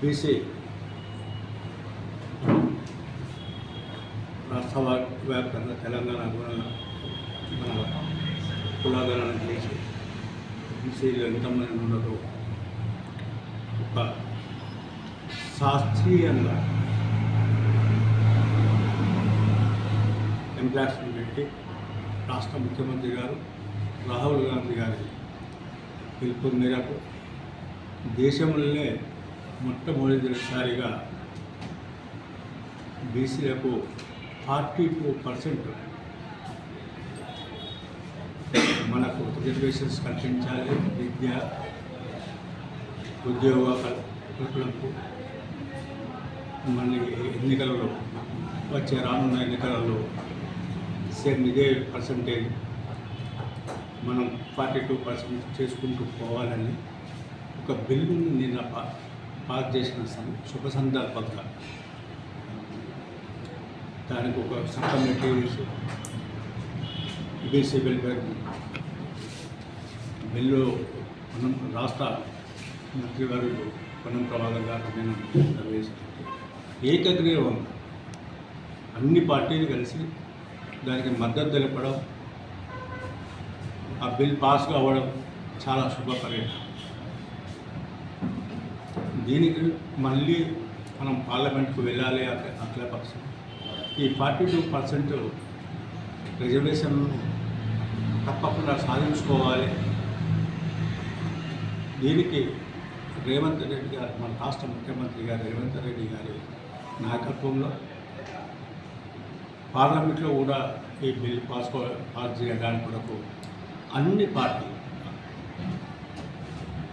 BC రాష్ట్ర వ్యాప్తంగా తెలంగాణ కూడా మన కులాగణన చేసి బీసీలు ఎంతమంది ఉండదు ఒక శాస్త్రీయంగా ఎంప్లాక్షన్ పెట్టి రాష్ట్ర ముఖ్యమంత్రి గారు రాహుల్ గాంధీ గారి పిలుపు మేరకు దేశంలోనే మొట్టమొదటిసారిగా బీసీలకు ఫార్టీ టూ పర్సెంట్ మనకు రిజర్వేషన్స్ కల్పించాలి. విద్య ఉద్యోగ కల్పనకు మళ్ళీ ఎన్నికలలో వచ్చే రానున్న ఎన్నికలలో సేమ్ ఇదే పర్సంటేజ్ మనం ఫార్టీ టూ పర్సెంట్ చేసుకుంటూ పోవాలని ఒక బిల్లుని నిన్న పార్క్ పాస్ చేసిన సం- శుభ సందర్భంగా. దానికి ఒక sub materials BC welfare bill మనం రాష్ట్ర మంత్రివర్యులు పొన్నం ప్రభాకర్ గారు నేను ఏకగ్రీవం అన్ని పార్టీలు కలిసి దానికి మద్దతు తెలపడం ఆ బిల్ పాస్ కావడం చాలా శుభపరిణామం దీనికి మళ్ళీ మనం పార్లమెంట్కు వెళ్ళాలి అట్లా పక్షం. ఈ ఫార్టీ టూ పర్సెంట్ రిజర్వేషన్ను తప్పకుండా సాధించుకోవాలి. దీనికి రేవంత్ రెడ్డి గారు మన రాష్ట్ర ముఖ్యమంత్రి గారు రేవంత్ రెడ్డి గారి నాయకత్వంలో పార్లమెంట్లో కూడా ఈ బిల్ పాస్ పాస్ చేయడానికి కొరకు అన్ని పార్టీలు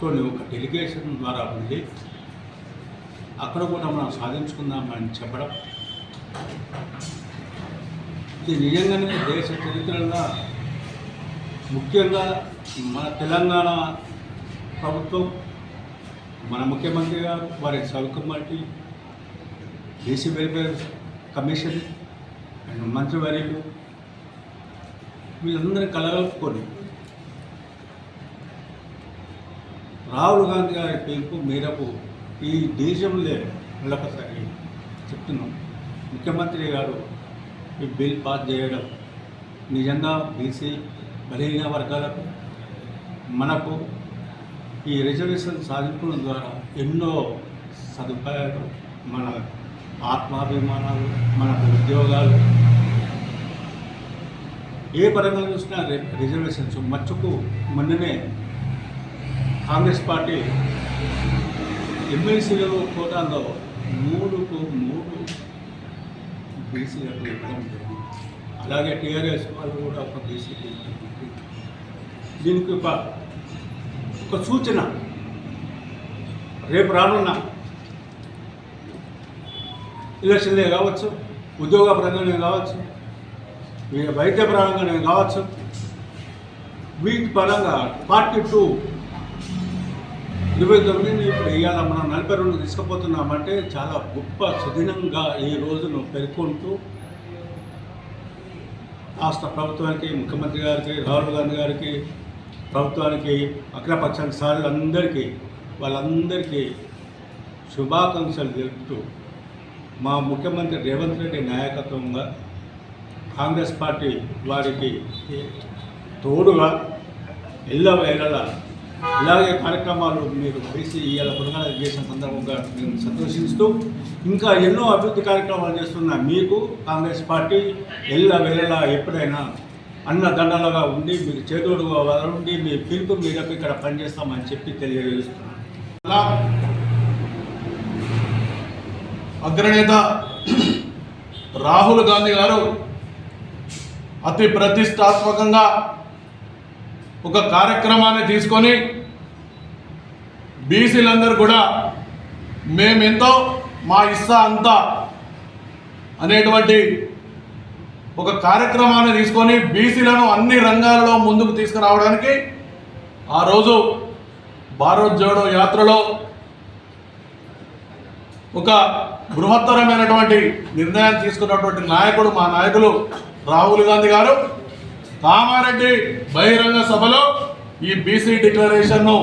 కొన్ని ఒక డెలిగేషన్ ద్వారా ఉండి అక్కడ కూడా మనం సాధించుకుందామని చెప్పడం. ఇది నిజంగానే దేశ చరిత్రలో ముఖ్యంగా మన తెలంగాణ ప్రభుత్వం మన ముఖ్యమంత్రి గారు వారి sub committee BC welfare commission and మంత్రివర్యులు వీళ్ళందరినీ కలగలుపుకొని రాహుల్ గాంధీ గారి పిలుపు మేరకు ఈ దేశంలో మళ్ళొకసారి చెప్తున్నాం. ముఖ్యమంత్రి గారు ఈ బిల్ పాస్ చేయడం నిజంగా బీసీ బలహీన వర్గాలకు మనకు ఈ రిజర్వేషన్ సాధించడం ద్వారా ఎన్నో సదుపాయాలు మన ఆత్మాభిమానాలు మన ఉద్యోగాలు ఏ పరంగా చూసినా రిజర్వేషన్స్ మచ్చుకు మొన్ననే కాంగ్రెస్ పార్టీ ఎమ్మెల్సీలలో కోటాలో మూడుకు మూడు బీసీలకు ఇవ్వడం జరిగింది. అలాగే టీఆర్ఎస్ వాళ్ళు కూడా ఒక బీసీకి దీనికి ఒక ఒక సూచన. రేపు రానున్న ఎలక్షన్లే కావచ్చు ఉద్యోగ పరంగానే కావచ్చు వైద్య పరంగానే కావచ్చు వీటి పరంగా పార్టీ టూ ఇరవై తొమ్మిదిని ఇప్పుడు ఇవాళ మనం నలభై రెండు తీసుకుపోతున్నామంటే చాలా గొప్ప సుదినంగా ఈ రోజును పేర్కొంటూ రాష్ట్ర ప్రభుత్వానికి ముఖ్యమంత్రి గారికి రాహుల్ గాంధీ గారికి ప్రభుత్వానికి అఖిలపక్షానికి సార్లందరికీ వాళ్ళందరికీ శుభాకాంక్షలు తెలుపుతూ మా ముఖ్యమంత్రి రేవంత్ రెడ్డి నాయకత్వంగా కాంగ్రెస్ పార్టీ వారికి తోడుగా ఎల్లవేళలా ఇలాగే కార్యక్రమాలు మీరు చేసి ఇవాళ పునః చేసిన సందర్భంగా మేము సంతోషిస్తూ ఇంకా ఎన్నో అభివృద్ధి కార్యక్రమాలు చేస్తున్న మీకు కాంగ్రెస్ పార్టీ ఎల్ల వెళ్ళేలా ఎప్పుడైనా అన్న దండలుగా ఉండి మీరు చేదోడుగా ఉండి మీ పిలుపు మీరకు ఇక్కడ పనిచేస్తామని చెప్పి తెలియజేస్తున్నాను. అలా అగ్రనేత రాహుల్ గాంధీ గారు అతి ప్రతిష్టాత్మకంగా ఒక కార్యక్రమాన్ని తీసుకొని బీసీలందరూ కూడా మేమెంతో మా ఇస్సా అంతా అనేటువంటి ఒక కార్యక్రమాన్ని తీసుకొని బీసీలను అన్ని రంగాలలో ముందుకు తీసుకురావడానికి ఆ రోజు భారత్ జోడో యాత్రలో ఒక బృహత్తరమైనటువంటి నిర్ణయం తీసుకున్నటువంటి నాయకుడు మా నాయకులు రాహుల్ గాంధీ గారు. కామారెడ్డి బహిరంగ సభలో ఈ బీసీ డిక్లరేషన్ను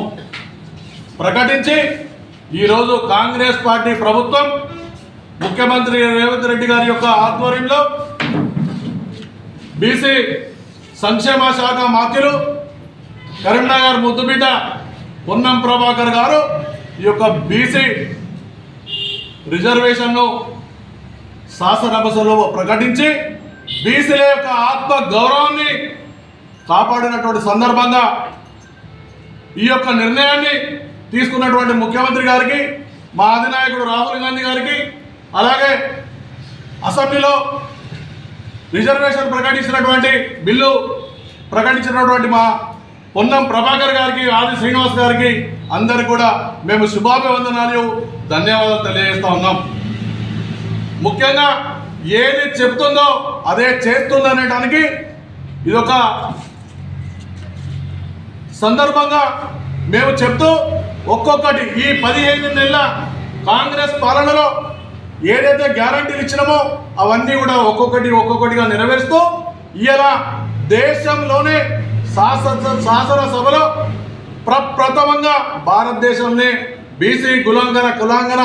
ప్రకటించి ఈరోజు కాంగ్రెస్ పార్టీ ప్రభుత్వం ముఖ్యమంత్రి రేవంత్ రెడ్డి గారి యొక్క ఆధ్వర్యంలో బీసీ సంక్షేమ శాఖ మాత్యులు కరీంనగర్ ముద్దుబిడ్డ పొన్నం ప్రభాకర్ గారు ఈ యొక్క బీసీ రిజర్వేషన్ను శాసనసభలో ప్రకటించి బీసీల యొక్క ఆత్మ గౌరవాన్ని కాపాడినటువంటి సందర్భంగా ఈ యొక్క నిర్ణయాన్ని తీసుకున్నటువంటి ముఖ్యమంత్రి గారికి మా అధినాయకుడు రాహుల్ గాంధీ గారికి అలాగే అసెంబ్లీలో రిజర్వేషన్ ప్రకటించినటువంటి బిల్లు ప్రకటించినటువంటి మా పొన్నం ప్రభాకర్ గారికి ఆది శ్రీనివాస్ గారికి అందరు కూడా మేము శుభాభివందనాలు ధన్యవాదాలు తెలియజేస్తా ఉన్నాం. ముఖ్యంగా ఏది చెప్తుందో అదే చేస్తుంది అనేటానికి ఇదొక సందర్భంగా మేము చెప్తూ ఒక్కొక్కటి ఈ పదిహేను నెలల కాంగ్రెస్ పాలనలో ఏదైతే గ్యారంటీలు ఇచ్చినామో అవన్నీ కూడా ఒక్కొక్కటి ఒక్కొక్కటిగా నెరవేరుస్తూ ఇలా దేశంలోనే శాసన శాసనసభలో ప్రప్రథమంగా భారతదేశంలో బీసీ కులాంగన కులాంగన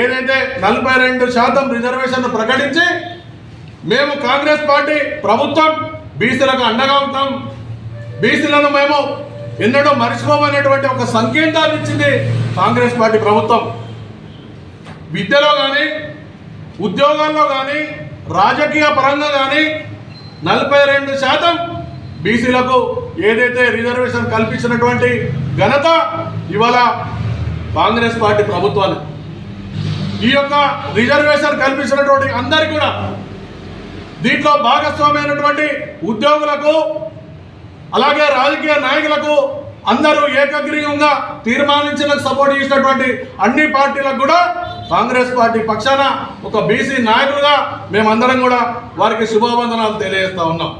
ఏదైతే నలభై రెండు శాతం రిజర్వేషన్ ప్రకటించి మేము కాంగ్రెస్ పార్టీ ప్రభుత్వం బీసీలకు అండగా ఉంటాం. బీసీలను మేము ఎన్నడూ మర్చిపోమనేటువంటి ఒక సంకేతాన్ని ఇచ్చింది కాంగ్రెస్ పార్టీ ప్రభుత్వం. విద్యలో కానీ ఉద్యోగాల్లో కానీ రాజకీయ పరంగా కానీ నలభై రెండు శాతం బీసీలకు ఏదైతే రిజర్వేషన్ కల్పించినటువంటి ఘనత ఇవాళ కాంగ్రెస్ పార్టీ ప్రభుత్వానికి. ఈ యొక్క రిజర్వేషన్ కల్పించినటువంటి అందరికీ కూడా దీంట్లో భాగస్వామైనటువంటి ఉద్యోగులకు అలాగే రాజకీయ నాయకులకు అందరూ ఏకగ్రీవంగా తీర్మానించిన సపోర్ట్ చేసినటువంటి అన్ని పార్టీలకు కూడా కాంగ్రెస్ పార్టీ పక్షాన ఒక బీసీ నాయకులుగా మేమందరం కూడా వారికి శుభావందనాలు తెలియజేస్తా ఉన్నాం.